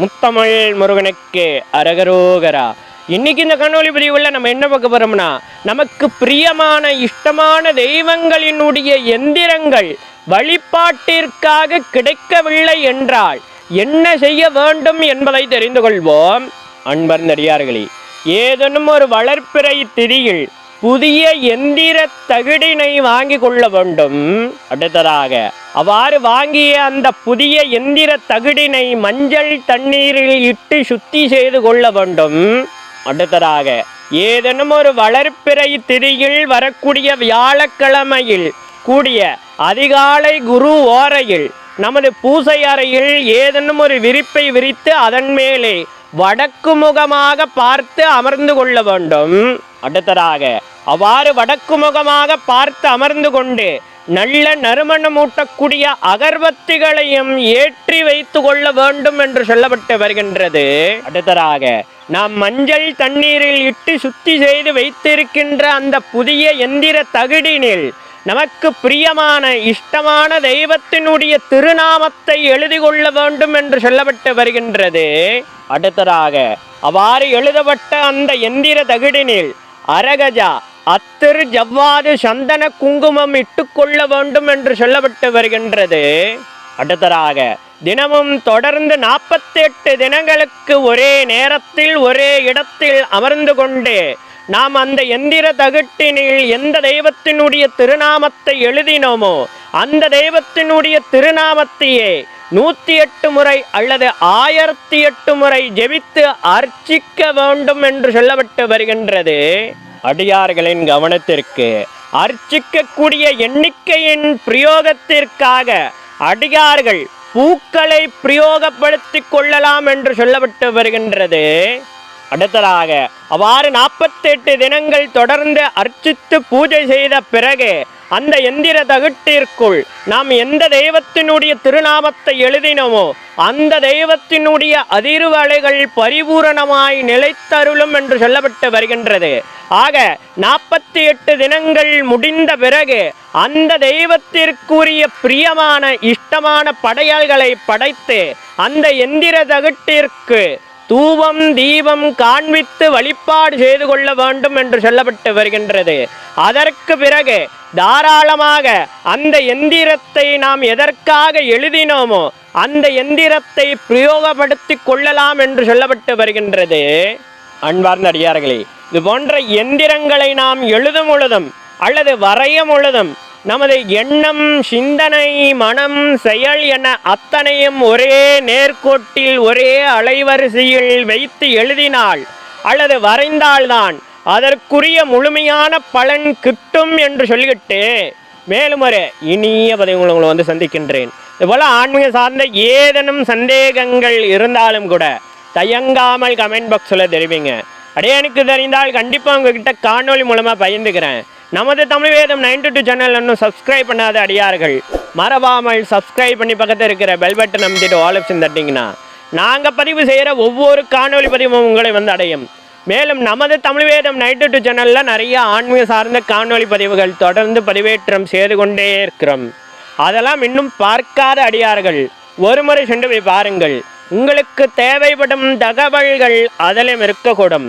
முத்தமிழ் முருகனுக்கு அரகரோகரா. இன்னைக்கு இந்த கண்ணொலி பதிவுல நம்ம என்ன பார்க்க போறோம்னா நமக்கு பிரியமான இஷ்டமான தெய்வங்களினுடைய எந்திரங்கள் வழிபாட்டிற்காக கிடைக்கவில்லை என்றால் என்ன செய்ய வேண்டும் என்பதை தெரிந்து கொள்வோம். அன்பர்ந்தடியார்களே ஏதேனும் ஒரு வளர்ப்பிறை திரியில் புதிய எந்திர தகுடினை வாங்கி கொள்ள வேண்டும். அடுத்ததாக அவ்வாறு வாங்கிய அந்த புதிய எந்திர தகுடினை மஞ்சள் தண்ணீரில் இட்டு சுத்தி செய்து கொள்ள வேண்டும். அடுத்ததாக ஏதேனும் ஒரு வளர்ப்பிறை திரியில் வரக்கூடிய வியாழக்கிழமையில் கூடிய அதிகாலை குரு ஓரையில் நமது பூசை அறையில் ஏதேனும் ஒரு விரிப்பை விரித்து அதன் மேலே வடக்கு முகமாக பார்த்து அமர்ந்து கொள்ள வேண்டும். அடுத்ததாக அவ்வாறு வடக்கு முகமாக பார்த்து அமர்ந்து கொண்டு நல்ல நறுமணமூட்டக்கூடிய அகர்பத்திகளையும் ஏற்றி வைத்து கொள்ள வேண்டும் என்று சொல்லப்பட்டு வருகின்றது. அடுத்ததாக நாம் மஞ்சள் தண்ணீரில் இட்டு சுத்தி செய்து வைத்திருக்கின்ற அந்த புதிய எந்திர தகுடினில் நமக்கு பிரியமான இஷ்டமான தெய்வத்தினுடைய திருநாமத்தை எழுதி கொள்ள வேண்டும் என்று சொல்லப்பட்டு வருகின்றது. அடுத்ததாக அவ்வாறு எழுதப்பட்ட அந்த எந்திர தகுடினில் அரகஜா அத்திரு ஜவ்வாது சந்தன குங்குமம் இட்டுக்கொள்ள வேண்டும் என்று சொல்லப்பட்டு வருகின்றது. அடுத்ததாக தினமும் தொடர்ந்து நாற்பத்தி எட்டு தினங்களுக்கு ஒரே நேரத்தில் ஒரே இடத்தில் அமர்ந்து கொண்டு நாம் அந்த எந்திர தகட்டினில் எந்த தெய்வத்தினுடைய திருநாமத்தை எழுதினோமோ அந்த தெய்வத்தினுடைய திருநாமத்தையே நூத்தி எட்டு முறை அல்லது ஆயிரத்தி எட்டு முறை ஜெபித்து அர்ச்சிக்க வேண்டும் என்று சொல்லப்பட்டு வருகின்றது. அடியார்களின் கவனத்திற்கு அர்ச்சிக்கக்கூடிய எண்ணிக்கையின் பிரயோகத்திற்காக அடியார்கள் பூக்களை பிரயோகப்படுத்திக் கொள்ளலாம் என்று சொல்லப்பட்டு வருகின்றது. அடுத்ததாக அவ்வாறு நாற்பத்தெட்டு தினங்கள் தொடர்ந்து அர்ச்சித்து பூஜை செய்த பிறகு அந்த எந்திர தகட்டிற்குள் நாம் எந்த தெய்வத்தினுடைய திருநாமத்தை எழுதினோமோ அந்த தெய்வத்தினுடைய அதிர்வலைகள் பரிபூரணமாய் நிலைத்தருளும் என்று சொல்லப்பட்டு வருகின்றது. ஆக நாற்பத்தி எட்டு தினங்கள் முடிந்த பிறகு அந்த தெய்வத்திற்குரிய பிரியமான இஷ்டமான படையல்களை படைத்து அந்த எந்திர தகட்டிற்கு தூவம் தீபம் காண்பித்து வழிபாடு செய்து கொள்ள வேண்டும் என்று சொல்லப்பட்டு வருகின்றது. அதற்கு பிறகு தாராளமாக அந்த எந்திரத்தை நாம் எதற்காக எழுதினோமோ அந்த எந்திரத்தை பிரயோகப்படுத்திக் கொள்ளலாம் என்று சொல்லப்பட்டு வருகின்றது. அன்பார்ந்த அடியார்களே இது போன்ற எந்திரங்களை நாம் எழுதும் பொழுதும் அல்லது வரையும் முழுதும் நமது எண்ணம் சிந்தனை மனம் செயல் என அத்தனையும் ஒரே நேர்கோட்டில் ஒரே அலைவரிசையில் வைத்து எழுதினால் அல்லது வரைந்தால்தான் அதற்குரிய முழுமையான பலன் கிட்டும் என்று சொல்லிவிட்டு மேலும் ஒரு இனிய பதவி உங்களை வந்து சந்திக்கின்றேன். இதுபோல் ஆன்மீக சார்ந்த ஏதேனும் சந்தேகங்கள் இருந்தாலும் கூட தயங்காமல் கமெண்ட் பாக்ஸில் தெரிவிங்க. அடையனுக்கு தெரிந்தால் கண்டிப்பாக உங்ககிட்ட காணொளி மூலமாக பயந்துக்கிறேன் நமது Tamil Vedam ninety two channel இன்னும் சப்ஸ்கிரைப் பண்ணாத அடியார்கள் மறவாமல் சப்ஸ்கிரைப் பண்ணி பக்கத்தில் இருக்கிற பெல் பட்டன் அமைச்சிட்டு ஆல் ஆப்ஷன் தட்டிங்கன்னா நாங்கள் பதிவு செய்கிற ஒவ்வொரு காணொளி பதிவும் உங்களை வந்து அடையும். மேலும் நமது தமிழ் வேதம் நைட்டு டூ சேனலில் நிறைய ஆன்மீக சார்ந்த காணொளி பதிவுகள் தொடர்ந்து பதிவேற்றம் செய்து கொண்டே இருக்கிறோம். அதெல்லாம் இன்னும் பார்க்காத அடியார்கள் ஒரு முறை சென்று போய் பாருங்கள். உங்களுக்கு தேவைப்படும் தகவல்கள் அதிலும் இருக்கக்கூடும்.